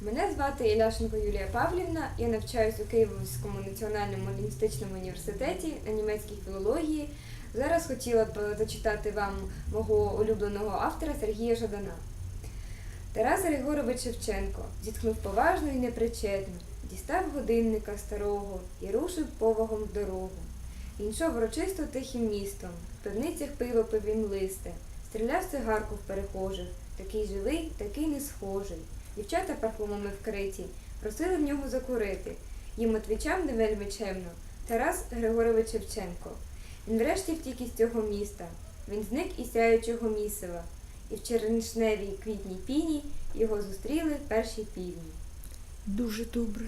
Мене звати Іляшенко Юлія Павлівна. Я навчаюсь у Київському національному лінгвістичному університеті на німецькій філології. Зараз хотіла б зачитати вам мого улюбленого автора Сергія Жадана. Тарас Григорович Шевченко зітхнув поважно і непричетно, дістав годинника старого і рушив повагом в дорогу. Він йшов врочисто тихим містом, в пивницях пиво пив він листе, стріляв цигарку в перехожих, такий живий, такий не схожий. Дівчата парфумами вкриті, просили в нього закурити. Їм отвічав не вельми чемно Тарас Григорович Шевченко. Він врешті втік із цього міста. Він зник із сяючого місива, і в чернишневій квітній піні його зустріли перші півні. Дуже добре.